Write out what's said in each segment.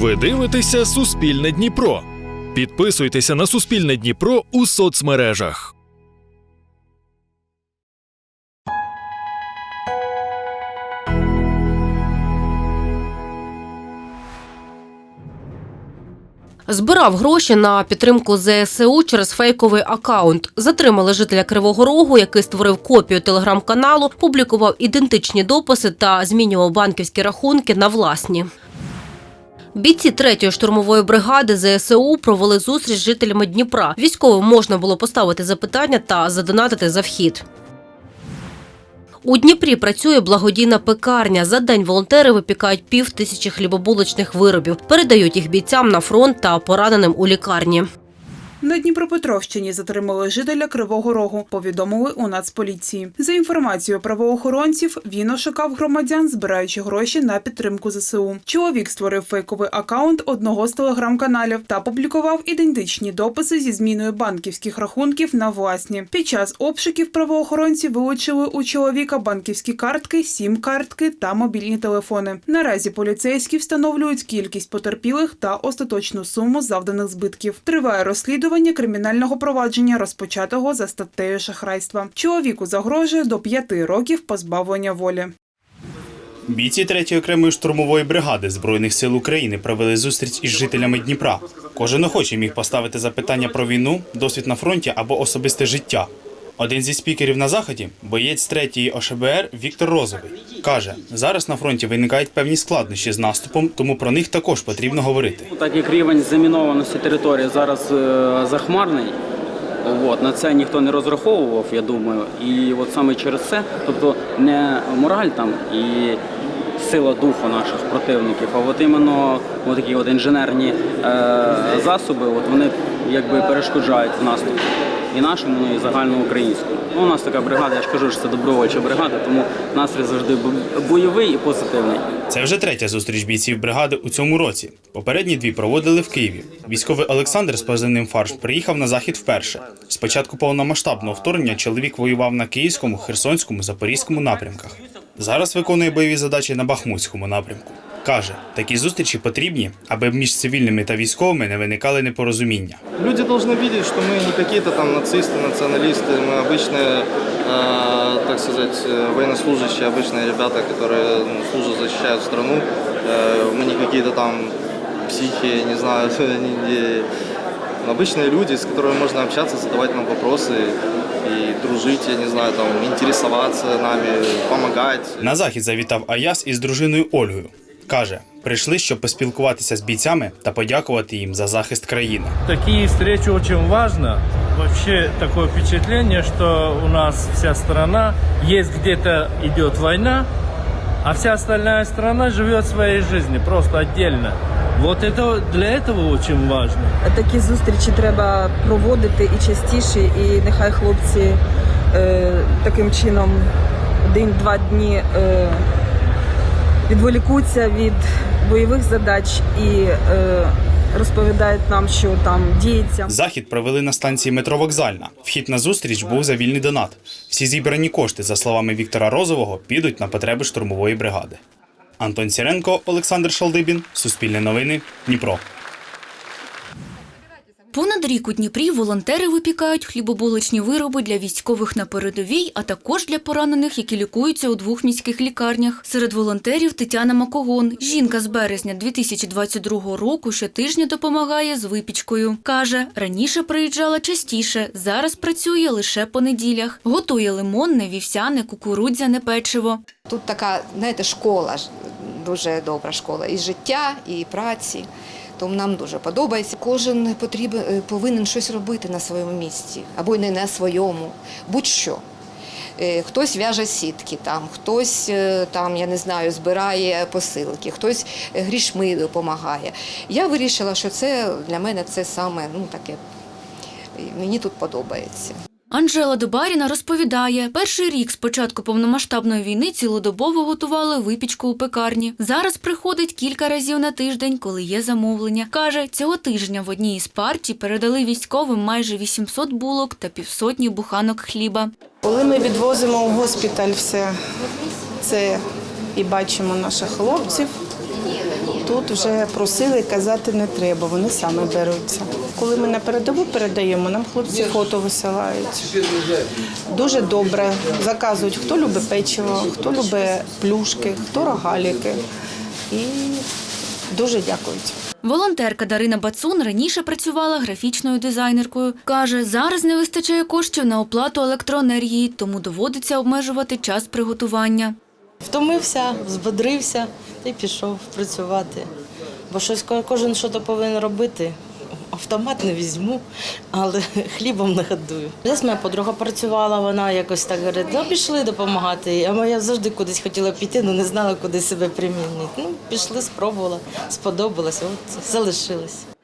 Ви дивитеся Суспільне Дніпро. Підписуйтеся на Суспільне Дніпро у соцмережах. Збирав гроші на підтримку ЗСУ через фейковий акаунт. Затримали жителя Кривого Рогу, який створив копію телеграм-каналу, публікував ідентичні дописи та змінював банківські рахунки на власні. Бійці третьої штурмової бригади ЗСУ провели зустріч з жителями Дніпра. Військовим можна було поставити запитання та задонатити за вхід. У Дніпрі працює благодійна пекарня. За день волонтери випікають пів тисячі хлібобулочних виробів, передають їх бійцям на фронт та пораненим у лікарні. На Дніпропетровщині затримали жителя Кривого Рогу. Повідомили у Нацполіції. За інформацією правоохоронців, він ошукав громадян, збираючи гроші на підтримку ЗСУ. Чоловік створив фейковий акаунт одного з телеграм-каналів та публікував ідентичні дописи зі зміною банківських рахунків на власні. Під час обшуків правоохоронці вилучили у чоловіка банківські картки, сім-картки та мобільні телефони. Наразі поліцейські встановлюють кількість потерпілих та остаточну суму завданих збитків. Триває розслідування кримінального провадження, розпочатого за статтею шахрайства. Чоловіку загрожує до п'яти років позбавлення волі. Бійці 3-ї окремої штурмової бригади Збройних сил України провели зустріч із жителями Дніпра. Кожен охочий міг поставити запитання про війну, досвід на фронті або особисте життя. Один зі спікерів на заході, боєць 3-ї ОШБР Віктор Розовий, каже: зараз на фронті виникають певні складнощі з наступом, тому про них також потрібно говорити. Так як рівень замінованості території зараз е, захмарний, от, на це ніхто не розраховував, я думаю. І от саме через це, тобто не мораль там і сила духу наших противників, а от іменно такі от інженерні е, засоби, от вони якби перешкоджають наступу. І нашому, і загальноукраїнському. Ну, у нас така бригада, я ж кажу, що це добровольча бригада, тому настрій завжди бо- бойовий і позитивний. Це вже третя зустріч бійців бригади у цьому році. Попередні дві проводили в Києві. Військовий Олександр з позивним фарш приїхав на захід вперше. Спочатку повномасштабного вторгнення чоловік воював на Київському, Херсонському, Запорізькому напрямках. Зараз виконує бойові задачі на Бахмутському напрямку Каже, такі зустрічі потрібні, аби між цивільними та військовими не виникали непорозуміння. Люди должны видеть, что мы не какие-то там нацисты, националисты, мы обычные, э, так сказать, э, военнослужащие, обычные ребята, которые ну, служат, защищают страну. Э, мы не какие-то там психи, не знаю, не- не- обычные люди, с которыми можно общаться, задавать нам вопросы и дружить, я не знаю, там, интересоваться нами, помогать. На захід завітав Аяс із дружиною Ольгою. Каже, прийшли, щоб поспілкуватися з бійцями та подякувати їм за захист країни. Такие встречи очень важно. Вообще такое впечатление, что у нас вся страна, есть где-то идет война, а вся остальная страна живет своей жизнью, просто отдельно. Вот это для этого очень важно. Такі зустрічі треба проводити і частіше, і нехай хлопці е, таким чином день-два дні е, відволікуться від бойових задач і е, розповідають нам, що там діється. Захід провели на станції метро Вокзальна. Вхід на зустріч був за вільний донат. Всі зібрані кошти, за словами Віктора Розового, підуть на потреби штурмової бригади. Антон Сіренко, Олександр Шалдибін, Суспільне новини, Дніпро. Понад рік у Дніпрі волонтери випікають хлібобулочні вироби для військових на передовій, а також для поранених, які лікуються у двох міських лікарнях. Серед волонтерів Тетяна Макогон. Жінка з березня 2022 року щотижня допомагає з випічкою. Каже, раніше приїжджала частіше, зараз працює лише по неділях. Готує лимонне, вівсяне, кукурудзяне печиво. Тут така, знаєте, школа, дуже добра школа і життя, і праці. Тому нам дуже подобається. Кожен потрібен, повинен щось робити на своєму місці, або й не на своєму, будь-що. Е, Хтось в'яже сітки, там, хтось е, там, я не знаю, збирає посилки, хтось е, грішми допомагає. Я вирішила, що це для мене це саме ну, таке, мені тут подобається. Анжела Дубаріна розповідає, перший рік з початку повномасштабної війни цілодобово готували випічку у пекарні. Зараз приходить кілька разів на тиждень, коли є замовлення. Каже, цього тижня в одній із партій передали військовим майже 800 булок та півсотні буханок хліба. Коли ми відвозимо у госпіталь все це і бачимо наших хлопців, Тут вже просили казати не треба, вони самі беруться. Коли ми на передову передаємо, нам хлопці фото висилають. Дуже добре. Заказують, хто любить печиво, хто любить плюшки, хто рогаліки. І дуже дякують. Волонтерка Дарина Бацун раніше працювала графічною дизайнеркою. Каже, зараз не вистачає коштів на оплату електроенергії, тому доводиться обмежувати час приготування. Втомився, збодрився і пішов працювати. Бо щось кожен щось повинен робити. Автомат не візьму, але хлібом не годую. Десь моя подруга працювала, вона якось так говорить, ну пішли допомагати. А моя завжди кудись хотіла піти, але не знала, куди себе примінити. Ну, пішли, спробувала, сподобалося, от залишилась.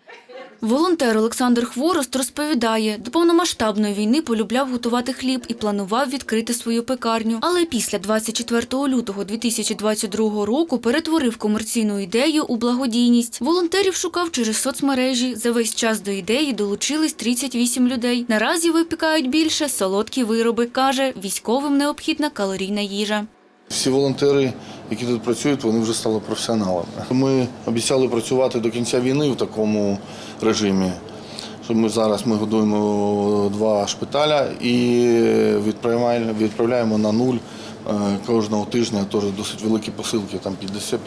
Волонтер Олександр Хворост розповідає, до повномасштабної війни полюбляв готувати хліб і планував відкрити свою пекарню. Але після 24 лютого 2022 року перетворив комерційну ідею у благодійність. Волонтерів шукав через соцмережі. За весь час до ідеї долучились 38 людей. Наразі випікають більше солодкі вироби. каже, військовим необхідна калорійна їжа. Всі волонтери, які тут працюють, вони вже стали професіоналами. Ми обіцяли працювати до кінця війни в такому режимі. Що ми зараз ми годуємо два шпиталя і відправляємо, відправляємо на нуль е, кожного тижня теж досить великі посилки, там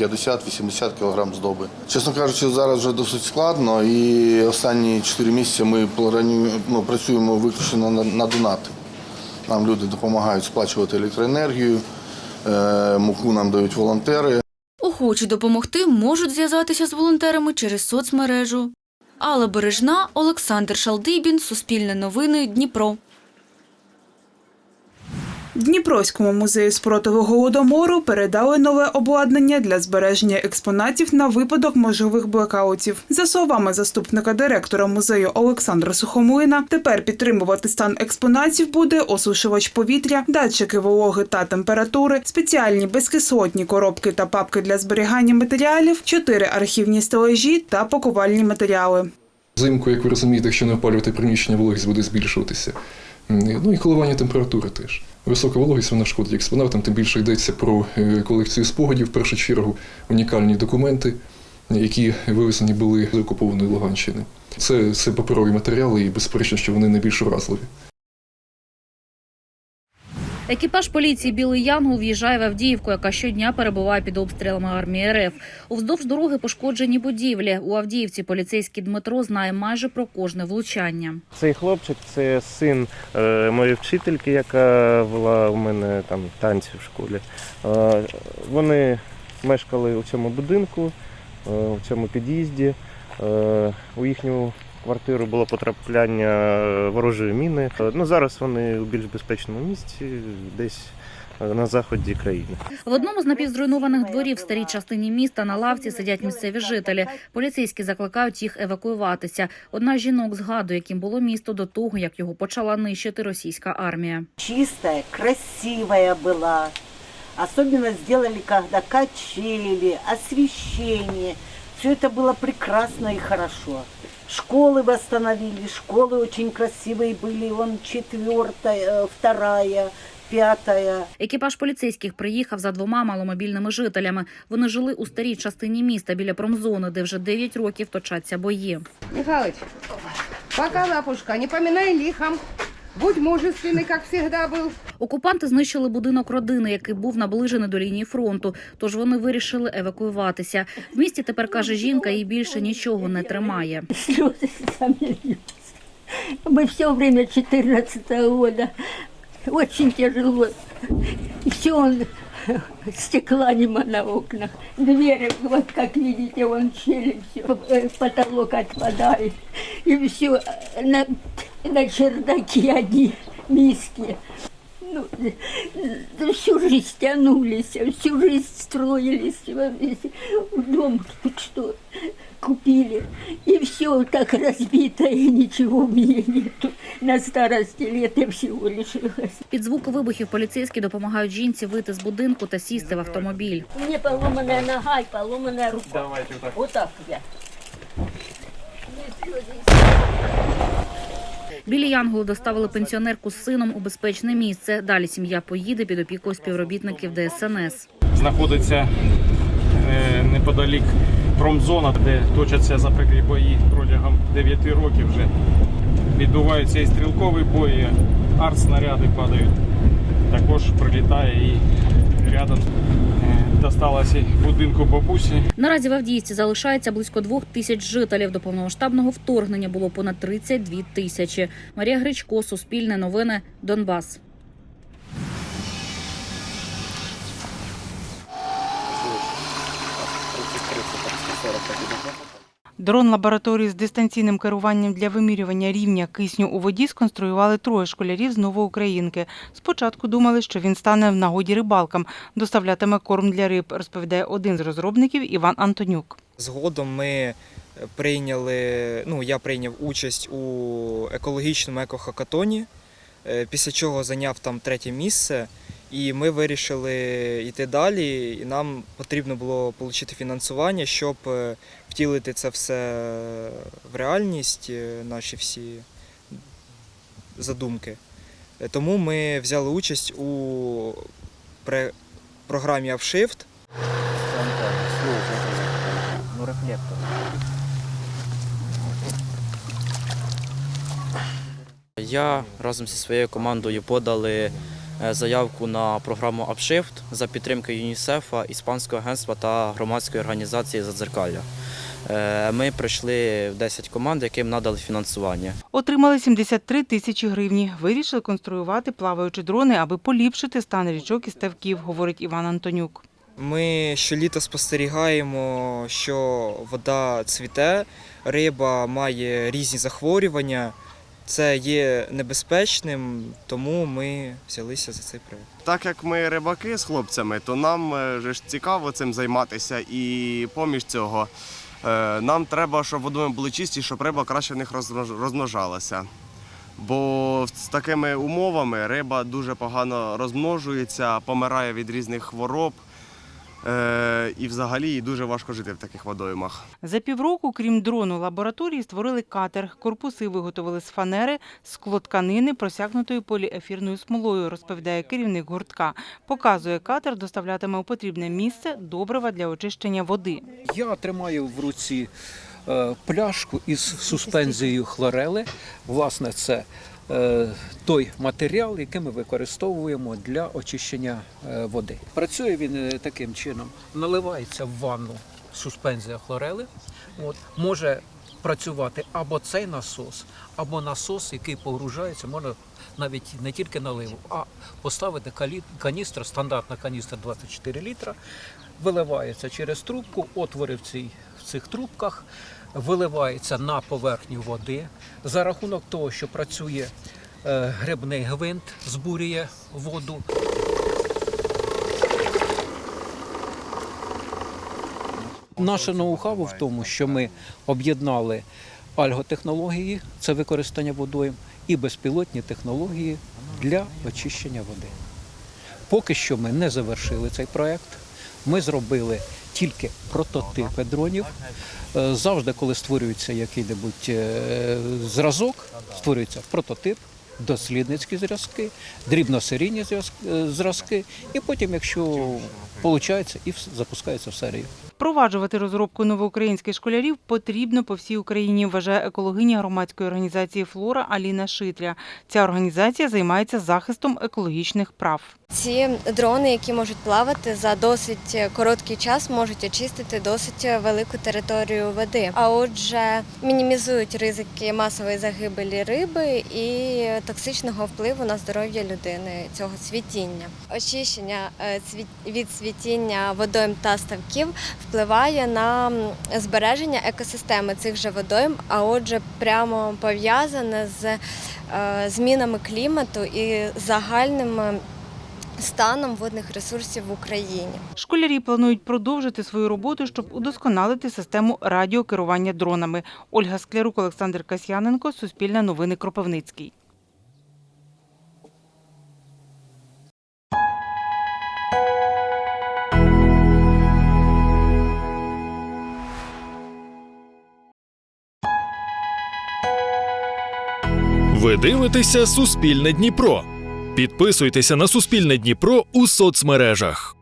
50-80 кг здоби. Чесно кажучи, зараз вже досить складно, і останні 4 місяці ми ну, працюємо виключно на, на донати. Нам люди допомагають сплачувати електроенергію, муку нам дають волонтери. Охочі допомогти можуть зв'язатися з волонтерами через соцмережу. Алла Бережна, Олександр Шалдибін, Суспільне новини, Дніпро. Дніпровському музею спротиву голодомору передали нове обладнання для збереження експонатів на випадок можливих блекаутів. За словами заступника директора музею Олександра Сухомлина, тепер підтримувати стан експонатів буде осушувач повітря, датчики вологи та температури, спеціальні безкислотні коробки та папки для зберігання матеріалів, чотири архівні стелажі та пакувальні матеріали. Взимку, як ви розумієте, якщо не опалювати приміщення, вологість буде збільшуватися. Ну і коливання температури теж. Висока вологість вона шкодить експонатам, тим більше йдеться про е, колекцію спогадів, в першу чергу унікальні документи, які вивезені були з окупованої Луганщини. Це, це паперові матеріали, і безперечно, що вони найбільш вразливі. Екіпаж поліції Білий Янгол в'їжджає в Авдіївку, яка щодня перебуває під обстрілами армії РФ. Уздовж дороги пошкоджені будівлі. У Авдіївці поліцейський Дмитро знає майже про кожне влучання. Цей хлопчик це син е, моєї вчительки, яка вела у мене там танці в школі. Е, вони мешкали у цьому будинку, е, у цьому під'їзді. Е, у їхню квартиру було потрапляння е, ворожої міни. Е, ну, зараз вони у більш безпечному місці, десь е, на заході країни. В одному з напівзруйнованих дворів в старій частині міста на лавці сидять місцеві жителі. Поліцейські закликають їх евакуюватися. Одна з жінок згадує, яким було місто до того, як його почала нищити російська армія. чистая, красивая была. Особенно сделали, когда качели, освещение. Все это было прекрасно и хорошо. Школы восстановили, школы очень красивые были. Вон четвертая, э, вторая, пятая. Екіпаж поліцейських приїхав за двома маломобільними жителями. Вони жили у старій частині міста біля промзони, де вже 9 років точаться бої. Михалыч, пока, лапушка, не поминай лихом. Будь мужественный, как всегда был. Окупанти знищили будинок родини, який був наближений до лінії фронту. Тож вони вирішили евакуюватися. В місті тепер каже жінка, їй більше нічого не тримає. Слезы сами льются. Мы все время 14 года. Очень тяжело. Все стекла нема на окнах. Двери, вот как видите, вон щели, все. Потолок отпадает. И все на, чердаке одни миски. Ну, всю жизнь тянулись, всю жизнь строились. Дом тут что купили. И все так разбито, и ничего у меня нету. На старости лет я всего лишилась. Під звуки вибухів поліцейські допомагають жінці вийти з будинку та сісти в автомобіль. У меня поломанная нога и поломанная рука. Давайте так. Вот так я. Білі Янголи доставили пенсіонерку з сином у безпечне місце. Далі сім'я поїде під опікою співробітників ДСНС. знаходиться е, неподалік промзона, де точаться запеклі бої протягом 9 років вже. Відбуваються і стрілкові бої, артснаряди падають. Також прилітає і рядом досталося будинку бабусі. Наразі в Авдіївці залишається близько двох тисяч жителів. До повномасштабного вторгнення було понад 32 тисячі. Марія Гречко, Суспільне новини, Донбас. Дрон лабораторії з дистанційним керуванням для вимірювання рівня кисню у воді сконструювали троє школярів з Новоукраїнки. Спочатку думали, що він стане в нагоді рибалкам, доставлятиме корм для риб, розповідає один з розробників Іван Антонюк. Згодом ми прийняли, ну я прийняв участь у екологічному екохакатоні, е, після чого зайняв там третє місце. І ми вирішили йти далі, і нам потрібно було отримати фінансування, щоб е, втілити це все в реальність, е, наші всі задумки. Е, Тому ми взяли участь у програмі Upshift. Ну, рефлектор. Я разом зі своєю командою подали заявку на програму Upshift за підтримки ЮНІСЕФа, Іспанського агентства та громадської організації Задзеркалля. Е, Ми пройшли 10 команд, яким надали фінансування. Отримали 73 тисячі гривні. Вирішили конструювати плаваючі дрони, аби поліпшити стан річок і ставків, говорить Іван Антонюк. Ми щоліта спостерігаємо, що вода цвіте, риба має різні захворювання. Це є небезпечним, тому ми взялися за цей проєкт. Так як ми рибаки з хлопцями, то нам е, же ж цікаво цим займатися. І поміж цього е, нам треба, щоб водойми були чисті, щоб риба краще в них розмнож- розмножалася. Бо з такими умовами риба дуже погано розмножується, помирає від різних хвороб. Е, І взагалі їй дуже важко жити в таких водоймах. За півроку, крім дрону лабораторії, створили катер. Корпуси виготовили з фанери, склотканини, просякнутої поліефірною смолою, розповідає керівник гуртка. Показує катер, доставлятиме у потрібне місце добрива для очищення води. Я тримаю в руці е, пляшку із суспензією хлорели. Власне, це той матеріал, який ми використовуємо для очищення е, води. Працює він е, таким чином: наливається в ванну суспензія хлорели. От, може працювати або цей насос, або насос, який погружається, можна навіть не тільки наливу, а поставити каністру, стандартна каністра 24 літра, виливається через трубку, отвори в, цій, в цих трубках, виливається на поверхню води. За рахунок того, що працює е, грибний гвинт, збурює воду. Наше ноу-хау в тому, що ми об'єднали альготехнології, це використання водойм, і безпілотні технології для очищення води. Поки що ми не завершили цей проект. Ми зробили тільки прототипи дронів. Е, Завжди, коли створюється який-небудь е, зразок, створюється прототип, дослідницькі зразки, дрібносерійні е, зразки, і потім, якщо виходить, і запускається в серію. Впроваджувати розробку новоукраїнських школярів потрібно по всій Україні, вважає екологиня громадської організації Флора Аліна Шитря. Ця організація займається захистом екологічних прав. Ці дрони, які можуть плавати за досить короткий час, можуть очистити досить велику територію води. А отже, мінімізують ризики масової загибелі риби і токсичного впливу на здоров'я людини цього цвітіння. Очищення е, від цвітіння водойм та ставків впливає на збереження екосистеми цих же водойм, а отже, прямо пов'язане з е, змінами клімату і загальним. Станом водних ресурсів в Україні. Школярі планують продовжити свою роботу, щоб удосконалити систему радіокерування дронами. Ольга Склярук, Олександр Касьяненко, Суспільне новини Кропивницький. Ви дивитеся Суспільне Дніпро. Підписуйтеся на Суспільне Дніпро у соцмережах.